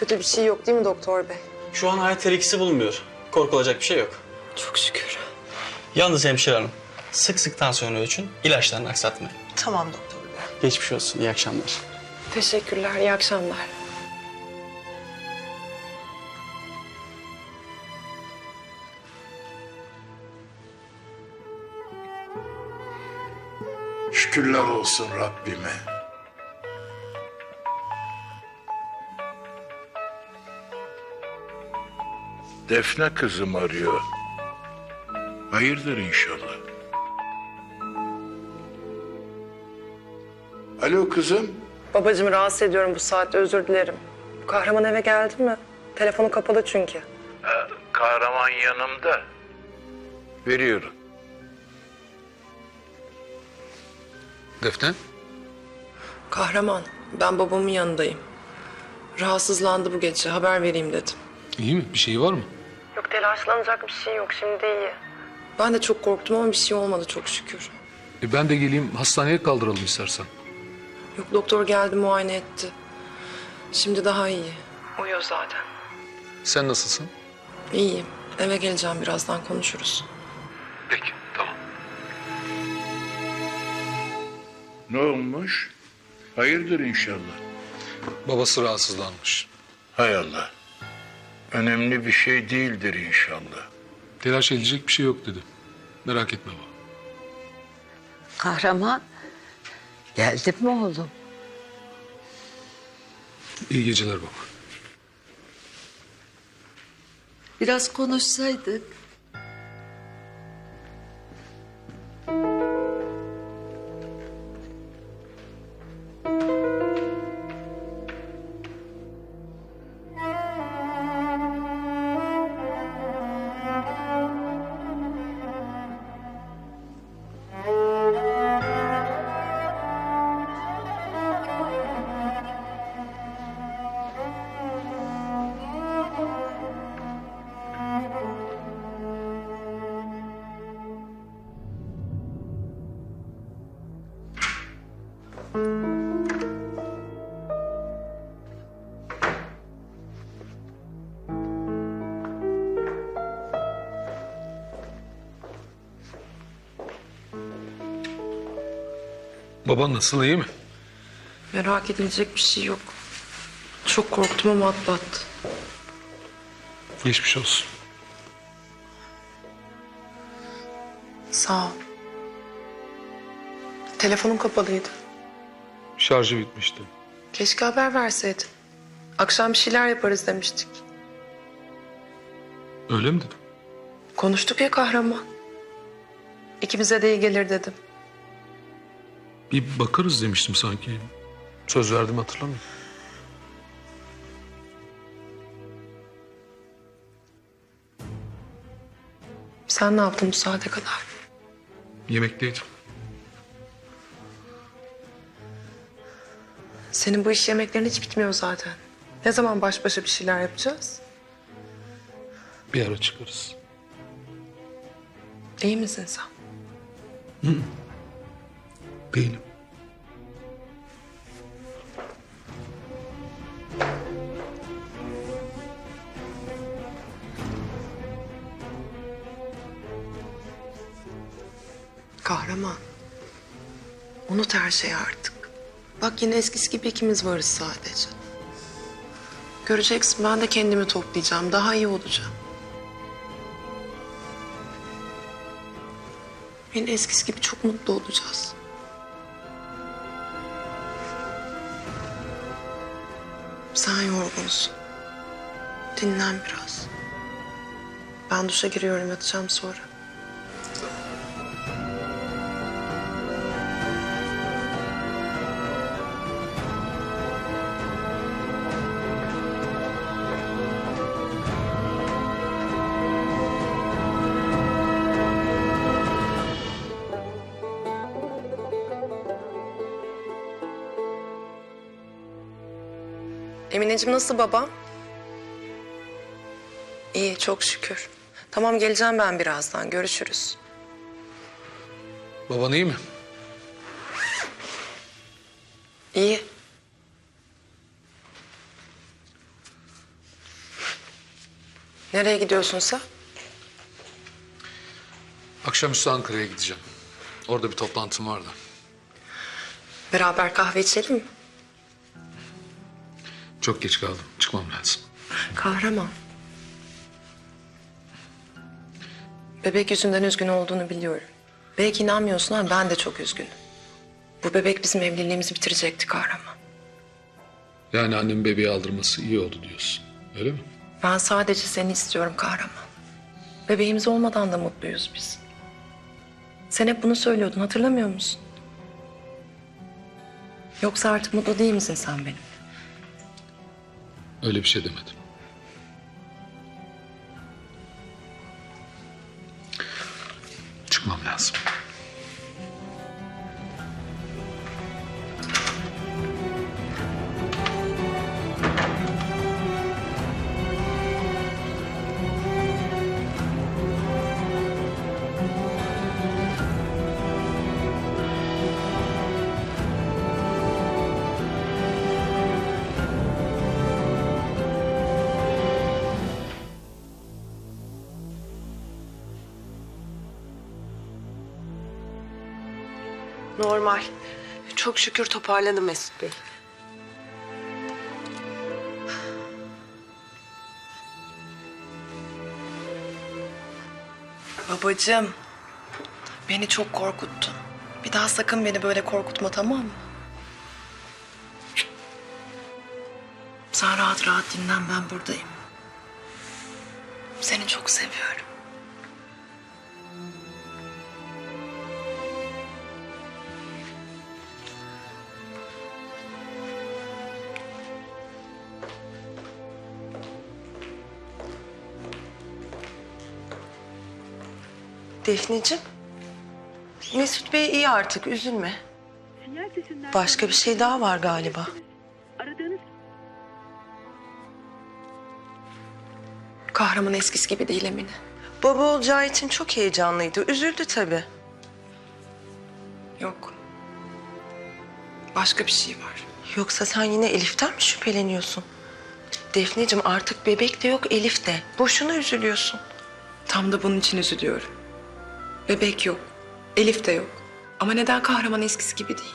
Kötü bir şey yok değil mi doktor bey? Şu an hayat tehlikesi bulunmuyor. Korkulacak bir şey yok. Çok şükür. Yalnız hemşire hanım, sık sık tansiyon ölçün, ilaçlarını aksatmayın. Tamam doktor bey. Geçmiş olsun, iyi akşamlar. Teşekkürler, iyi akşamlar. Şükürler olsun Rabbime. Defne kızım arıyor. Hayırdır inşallah. Alo kızım. Babacığım rahatsız ediyorum bu saatte özür dilerim. Bu kahraman eve geldi mi? Telefonu kapalı çünkü. kahraman yanımda. Veriyorum. Defne? Kahraman, ben babamın yanındayım. Rahatsızlandı bu gece, haber vereyim dedim. İyi mi? Bir şey var mı? Yok telaşlanacak bir şey yok, şimdi iyi. Ben de çok korktum ama bir şey olmadı çok şükür. E ben de geleyim hastaneye kaldıralım istersen. Yok doktor geldi muayene etti. Şimdi daha iyi. Uyuyor zaten. Sen nasılsın? İyiyim. Eve geleceğim birazdan konuşuruz. Peki tamam. Ne olmuş? Hayırdır inşallah. Babası rahatsızlanmış. Hay Allah. Önemli bir şey değildir inşallah. Telaş edecek bir şey yok dedi. Merak etme baba. Kahraman. Geldin mi oğlum? İyi geceler baba. Biraz konuşsaydık. Baban nasıl iyi mi? Merak edilecek bir şey yok. Çok korktum ama atlattı. Geçmiş olsun. Sağ ol. Telefonum kapalıydı. Şarjı bitmişti. Keşke haber verseydin. Akşam bir şeyler yaparız demiştik. Öyle mi dedim? Konuştuk ya kahraman. İkimize de iyi gelir dedim. Bir bakarız demiştim sanki. Söz verdim hatırlamıyorum. Sen ne yaptın bu saate kadar? Yemekteydim. Senin bu iş yemeklerin hiç bitmiyor zaten. Ne zaman baş başa bir şeyler yapacağız? Bir ara çıkarız. İyi misin sen? Değilim. Kahraman. Unut her şeyi artık. Bak yine eskisi gibi ikimiz varız sadece. Göreceksin ben de kendimi toplayacağım. Daha iyi olacağım. Yine eskisi gibi çok mutlu olacağız. Sen yorgunsun. Dinlen biraz. Ben duşa giriyorum yatacağım sonra. Emineciğim nasıl baba? İyi çok şükür. Tamam geleceğim ben birazdan. Görüşürüz. Baban iyi mi? İyi. Nereye gidiyorsun sen? Akşamüstü Ankara'ya gideceğim. Orada bir toplantım var da. Beraber kahve içelim mi? Çok geç kaldım. Çıkmam lazım. Kahraman. Bebek yüzünden üzgün olduğunu biliyorum. Belki inanmıyorsun ama ben de çok üzgünüm. Bu bebek bizim evliliğimizi bitirecekti kahraman. Yani annem bebeği aldırması iyi oldu diyorsun. Öyle mi? Ben sadece seni istiyorum kahraman. Bebeğimiz olmadan da mutluyuz biz. Sen hep bunu söylüyordun hatırlamıyor musun? Yoksa artık mutlu değil misin sen benim? Öyle bir şey demedim. Normal. Çok şükür toparladı Mesut Bey. Babacığım, beni çok korkuttun. Bir daha sakın beni böyle korkutma tamam mı? Sen rahat rahat dinlen ben buradayım. Seni çok seviyorum. Defneciğim. Mesut Bey iyi artık üzülme. Başka bir şey daha var galiba. Aradığınız Kahraman eskisi gibi değil Emine. Baba olacağı için çok heyecanlıydı. Üzüldü tabii. Yok. Başka bir şey var. Yoksa sen yine Elif'ten mi şüpheleniyorsun? Defneciğim artık bebek de yok Elif de. Boşuna üzülüyorsun. Tam da bunun için üzülüyorum. Bebek yok. Elif de yok. Ama neden kahraman eskisi gibi değil?